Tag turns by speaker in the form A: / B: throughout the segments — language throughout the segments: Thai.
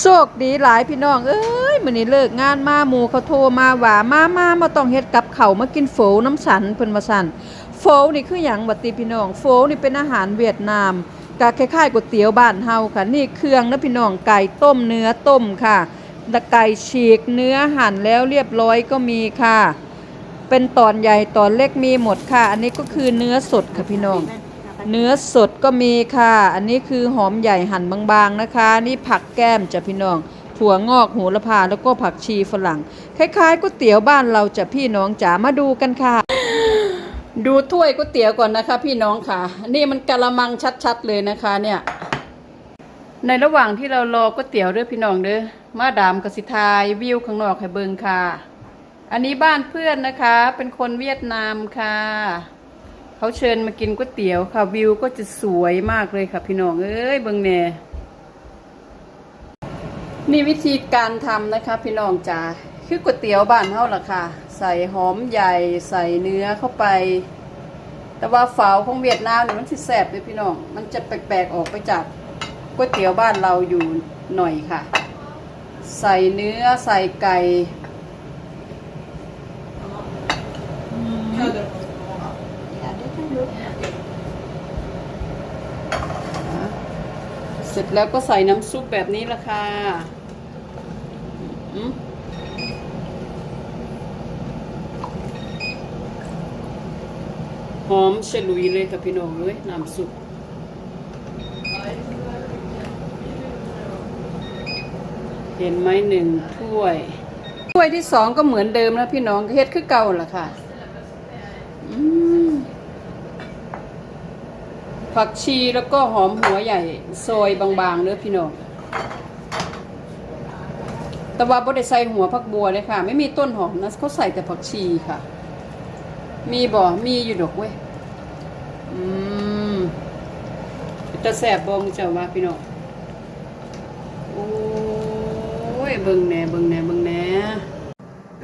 A: โชคดีหลายพี่น้อง เอ้ยมื้อนี้เลิกงานมาหมู่เขาโทรมาว่ามามามาต้องเฮ็ดกับเขามากินโฟน้ำสันเพิ่นว่าซั่นโฟนี่คือหยังบัดติพี่น้อง โฟนี่เป็นอาหารเวียดนามก็คล้ายๆก๋วยเตี๋ยวบ้านเฮาค่ะ นี่เครื่องนะพี่น้องไก่ต้มเนื้อต้มค่ะตะไก่ฉีกเนื้อหั่นแล้วเรียบร้อยก็มีค่ะ เป็นตอนใหญ่ตอนเล็กมีหมดค่ะ อันนี้ก็คือเนื้อสดค่ะพี่น้อง เนื้อสดก็มีค่ะ อันนี้คือหอมใหญ่หั่นบางๆนะคะ นี่ผักแก้มจ้ะพี่น้อง ถั่วงอกโหระพาแล้วก็ผักชีฝรั่ง คล้ายๆก๋วยเตี๋ยวบ้านเราจะพี่น้องจ๋ามาดูกันค่ะ ดูถ้วยก๋วยเตี๋ยวก่อนนะคะ พี่น้องค่ะ นี่มันกะละมังชัดๆเลยนะคะเนี่ย ในระหว่างที่เรารอก๋วยเตี๋ยวเด้อพี่น้องเด้อ มาดามกสิทายวิวข้างนอกให้เบิงค่ะ อันนี้บ้านเพื่อนนะคะ เป็นคนเวียดนามค่ะ เขาเชิญมากินก๋วยเตี๋ยวค่ะวิวก็จะสวยมากเลยค่ะ พี่น้องเอ้ยเบิงแน่นี่วิธีการทำนะคะ พี่น้องจ๋าคือก๋วยเตี๋ยวบ้านเฮาล่ะค่ะ ใส่หอมใหญ่ใส่เนื้อเข้าไป แต่ว่าฝาของเวียดนามเนี่ยมันสิแสบเลยพี่น้อง มันจะแปลกๆออกไปจากก๋วยเตี๋ยวบ้านเราอยู่หน่อยค่ะ ใส่เนื้อใส่ไก่ เสร็จแล้วก็ใส่น้ำซุปแบบนี้ละค่ะหอมฉลุยเลยค่ะพี่น้องเลยน้ำซุปเห็นไหมหนึ่งถ้วย ถ้วยที่สองก็เหมือนเดิมนะพี่น้องเฮ็ดคือเก่าล่ะค่ะ อืม ผักชีแล้วก็หอมหัวใหญ่ซอยบางๆเนื้อพี่น้องแต่ว่าบ่ได้ใส่หัวผักบัวเลยค่ะ ไม่มีต้นหอมนะเขาใส่แต่ผักชีค่ะ มีบ่มีอยู่ดอกเว้ยอืมจะแสบบ่มึงเจ้าว่าพี่น้องโอ้ยเบิ่งแหน่เบิ่งแหน่เบิ่งแหน่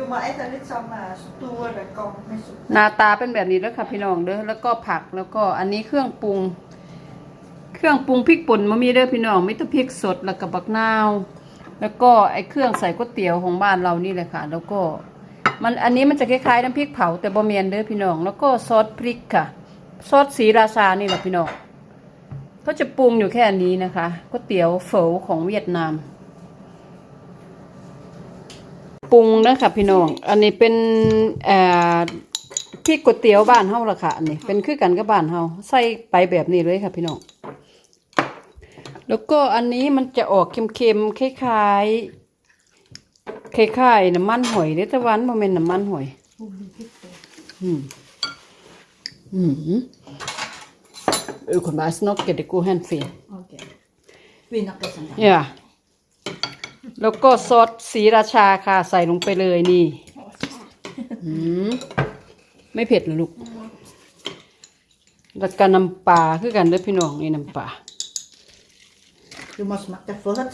B: Doe maar even dit samen stoer, dat kan met z'n
A: หน้าตาเป็นแบบนี้แล้วค่ะพี่น้องเด้อแล้วก็ผักแล้วก็อันนี้เครื่องปรุง เครื่องปรุงพริกป่นมามีเด้อพี่น้องมีแต่พริกสดแล้วก็บักนาว แล้วก็ไอ้เครื่องใส่ก๋วยเตี๋ยวของบ้านเรานี่แหละค่ะ แล้วก็มันอันนี้มันจะคล้ายๆน้ำพริกเผาแต่บ่เมียนเด้อพี่น้อง แล้วก็ซอสพริกค่ะ ซอสสีราชานี่แหละพี่น้องเขาจะปรุงอยู่แค่นี้นะคะก๋วยเตี๋ยวเฝอของเวียดนาม ปรุงนะคะพี่น้อง อันนี้เป็นเอ่อพริกก๋วยเตี๋ยวบ้านเฮาล่ะค่ะ อันนี้เป็นคือกันกับบ้านเฮาใส่ไปแบบนี้เลยค่ะพี่น้อง แล้วก็อันนี้มันจะออกเค็มๆคล้ายๆคล้ายๆน้ำมันหอยเด้อแต่วามันบ่แม่นน้ำมันหอย อืมอืมเออคนบ้านสนอกเกตกูแฮนฟี
B: Oké. Wie nog eens aan
A: เนี่ย แล้วก็ซอสสีราชาค่ะ ใส่ลงไปเลยนี่อืมไม่เผ็ดเหรอลูกแล้วก็น้ำปลาคือกันเด้อพี่น้องนี่น้ำปลา
B: Doe maar smaak ervoor het.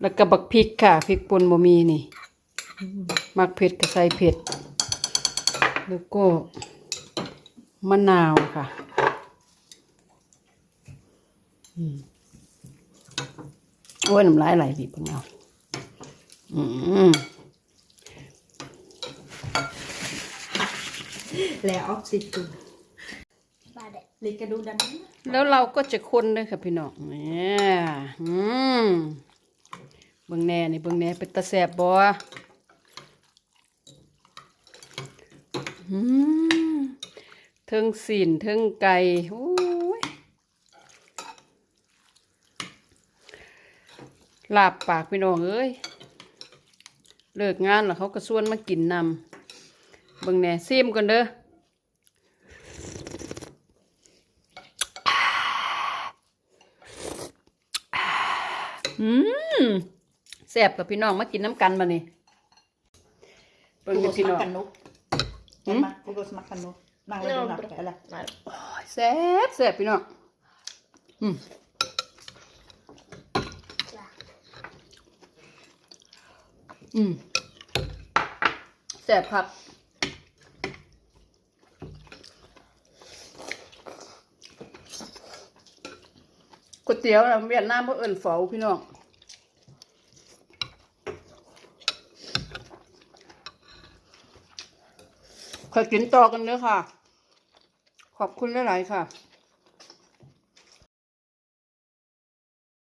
A: แล้วก็บักพริกค่ะพริกป่นบ่มีนี่มักเผ็ดก็ใส่เผ็ด แล้วก็มะนาวค่ะ อืม โอ้ยน้ำลายไหลบีบมะนาวอืม
B: Lei op zit toe. Lekker doen dan.
A: แล้วเราก็จะคนด้วยค่ะพี่น้องเนี่ยอืมเบิ่งแหน่นี่เบิ่งแหน่เป็นตาแสบบ่อืมเทิงสินเทิงไก่โอ้ย ลาบปากพี่น้องเอ้ยเลิกงานแล้วเขาก็ส่วนมากินนำเบิ่งแหน่ซิมกันเด้ออืมแซ่บกับพี่น้องมากินน้ำกันมานี่เบิ่ง
B: Hoe
A: อยู่
B: was
A: พี่น้อง
B: makan nog?
A: Hm?
B: Ja, hoe was makan nog? Maar we doen nog, eller?
A: โอ้ยแซ่บแซ่บพี่น้องอืม อืมแซ่บครับ ก๋วยเตี๋ยวน่ะเวียดนามบ่เอิ้นเฝาพี่น้องคอยกินต่อกันเด้อค่ะ ขอบคุณหลาย ๆ ค่ะ